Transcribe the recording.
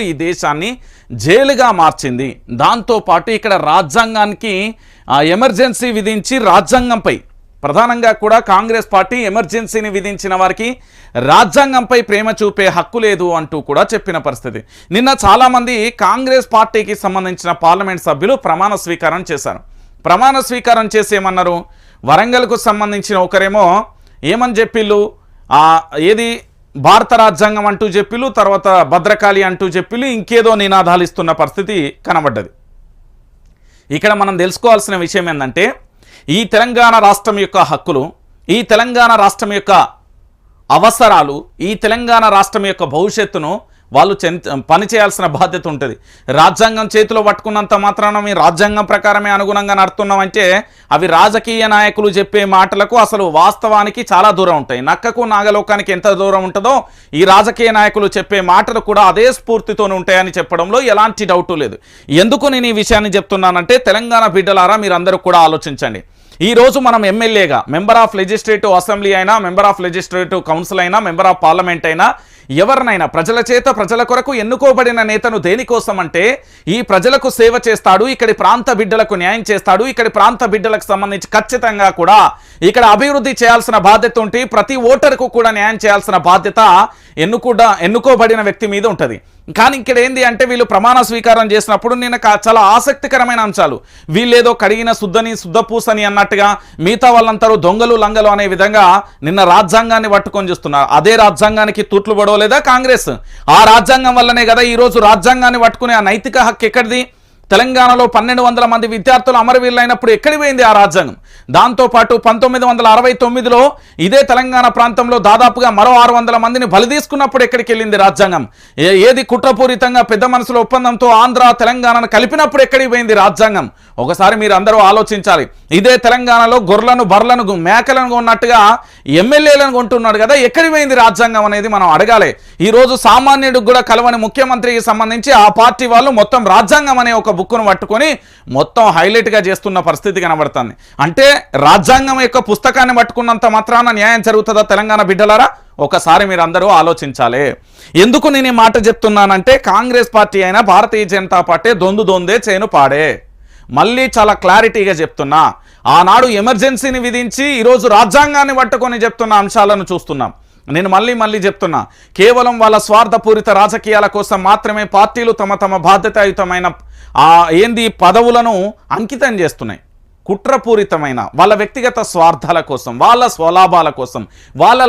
ఈ దేశాన్ని జైలుగా మార్చింది. దాంతోపాటు ఇక్కడ రాజ్యాంగానికి ఆ, ఎమర్జెన్సీ విధించి రాజ్యాంగంపై ప్రధానంగా కూడా కాంగ్రెస్ పార్టీ ఎమర్జెన్సీని విధించిన వారికి రాజ్యాంగంపై ప్రేమ చూపే హక్కు లేదు అంటూ కూడా చెప్పిన పరిస్థితి. నిన్న చాలామంది కాంగ్రెస్ పార్టీకి సంబంధించిన పార్లమెంట్ సభ్యులు ప్రమాణ స్వీకారం చేశారు. ప్రమాణ స్వీకారం చేసేమన్నారు? వరంగల్కు సంబంధించిన ఒకరేమో ఏమని చెప్పిళ్ళు? ఏది? భారత రాజ్యాంగం అంటూ చెప్పిళ్ళు తర్వాత భద్రకాళి అంటూ చెప్పిళ్ళు ఇంకేదో నినాదాలు ఇస్తున్న పరిస్థితి కనబడ్డది. ఇక్కడ మనం తెలుసుకోవాల్సిన విషయం ఏంటంటే ఈ తెలంగాణ రాష్ట్రం యొక్క హక్కులు ఈ తెలంగాణ రాష్ట్రం యొక్క అవసరాలు ఈ తెలంగాణ రాష్ట్రం యొక్క భవిష్యత్తును వాళ్ళు చెన్ పని చేయాల్సిన బాధ్యత ఉంటుంది. రాజ్యాంగం చేతిలో పట్టుకున్నంత మాత్రాన మీ రాజ్యాంగం ప్రకారమే అనుగుణంగా నడుతున్నామంటే అవి రాజకీయ నాయకులు చెప్పే మాటలకు అసలు వాస్తవానికి చాలా దూరం ఉంటాయి. నక్కకు నాగలోకానికి ఎంత దూరం ఉంటుందో ఈ రాజకీయ నాయకులు చెప్పే మాటలు కూడా అదే స్ఫూర్తితోనే ఉంటాయని చెప్పడంలో ఎలాంటి డౌటు లేదు. ఎందుకు నేను ఈ విషయాన్ని చెప్తున్నానంటే తెలంగాణ బిడ్డలారా మీరందరూ కూడా ఆలోచించండి. ఈ రోజు మనం ఎమ్మెల్యేగా మెంబర్ ఆఫ్ లెజిస్లేటివ్ అసెంబ్లీ అయినా మెంబర్ ఆఫ్ లెజిస్లేటివ్ కౌన్సిల్ అయినా మెంబర్ ఆఫ్ పార్లమెంట్ అయినా ఎవరినైనా ప్రజల చేత ప్రజల కొరకు ఎన్నుకోబడిన నేతను దేనికోసం అంటే ఈ ప్రజలకు సేవ చేస్తాడు ఇక్కడి ప్రాంత బిడ్డలకు న్యాయం చేస్తాడు ఇక్కడి ప్రాంత బిడ్డలకు సంబంధించి ఖచ్చితంగా కూడా ఇక్కడ అభివృద్ధి చేయాల్సిన బాధ్యత ఉంటే ప్రతి ఓటర్కు కూడా న్యాయం చేయాల్సిన బాధ్యత ఎన్నుకుండా ఎన్నుకోబడిన వ్యక్తి మీద ఉంటుంది. కానీ ఇక్కడ ఏంది అంటే వీళ్ళు ప్రమాణ స్వీకారం చేసినప్పుడు నేను చాలా ఆసక్తికరమైన అంశాలు. వీళ్ళేదో కడిగిన శుద్ధని శుద్ధపూసని అన్నట్టుగా మిగతా వాళ్ళంతరూ దొంగలు లంగలు అనే విధంగా నిన్న రాజ్యాంగాన్ని పట్టుకొని చూస్తున్నారు. అదే రాజ్యాంగానికి తూట్లు పడవలేదా కాంగ్రెస్? ఆ రాజ్యాంగం వల్లనే కదా ఈరోజు రాజ్యాంగాన్ని పట్టుకునే ఆ నైతిక హక్కు ఎక్కడిది? తెలంగాణలో పన్నెండు వందల మంది విద్యార్థులు అమరవీరులైనప్పుడు ఎక్కడి పోయింది ఆ రాజ్యాంగం? దాంతోపాటు పంతొమ్మిది వందల అరవై తొమ్మిదిలో ఇదే తెలంగాణ ప్రాంతంలో దాదాపుగా మరో ఆరు వందల మందిని బలి తీసుకున్నప్పుడు ఎక్కడికి వెళ్ళింది రాజ్యాంగం? ఏ- ఏది కుట్రపూరితంగా పెద్ద మనసుల ఒప్పందంతో ఆంధ్ర తెలంగాణను కలిపినప్పుడు ఎక్కడికి పోయింది రాజ్యాంగం? ఒకసారి మీరు అందరూ ఆలోచించాలి. ఇదే తెలంగాణలో గొర్రెలను బర్లను మేకలను ఉన్నట్టుగా ఎమ్మెల్యేలను కొంటున్నాడు కదా ఎక్కడి పోయింది రాజ్యాంగం అనేది మనం అడగాలి. ఈరోజు సామాన్యుడు సామాన్యుడికి కూడా కలవని ముఖ్యమంత్రికి సంబంధించి ఆ పార్టీ వాళ్ళు మొత్తం రాజ్యాంగం అనే ఒక బుక్ను పట్టుకొని మొత్తం హైలైట్గా చేస్తున్న పరిస్థితి కనబడుతుంది. అంటే రాజ్యాంగం యొక్క పుస్తకాన్ని పట్టుకున్నంత మాత్రాన న్యాయం జరుగుతుందా తెలంగాణ బిడ్డలారా? ఒకసారి మీరు అందరూ ఆలోచించాలి. ఎందుకు నేను ఈ మాట చెప్తున్నానంటే కాంగ్రెస్ పార్టీ అయినా భారతీయ జనతా పార్టీ దొందు దొందే చేను పాడే. మళ్ళీ చాలా క్లారిటీగా చెప్తున్నా. ఆనాడు ఎమర్జెన్సీని విధించి ఈరోజు రాజ్యాంగాన్ని పట్టుకొని చెప్తున్న అంశాలను చూస్తున్నాం. నేను మళ్ళీ మళ్ళీ చెప్తున్నా కేవలం వాళ్ళ స్వార్థపూరిత రాజకీయాల కోసం మాత్రమే పార్టీలు తమ తమ బాధ్యతాయుతమైన ఏంది పదవులను అంకితం చేస్తున్నాయి. కుట్రపూరితమైన వాళ్ళ వ్యక్తిగత స్వార్థాల కోసం వాళ్ళ స్వలాభాల కోసం వాళ్ళ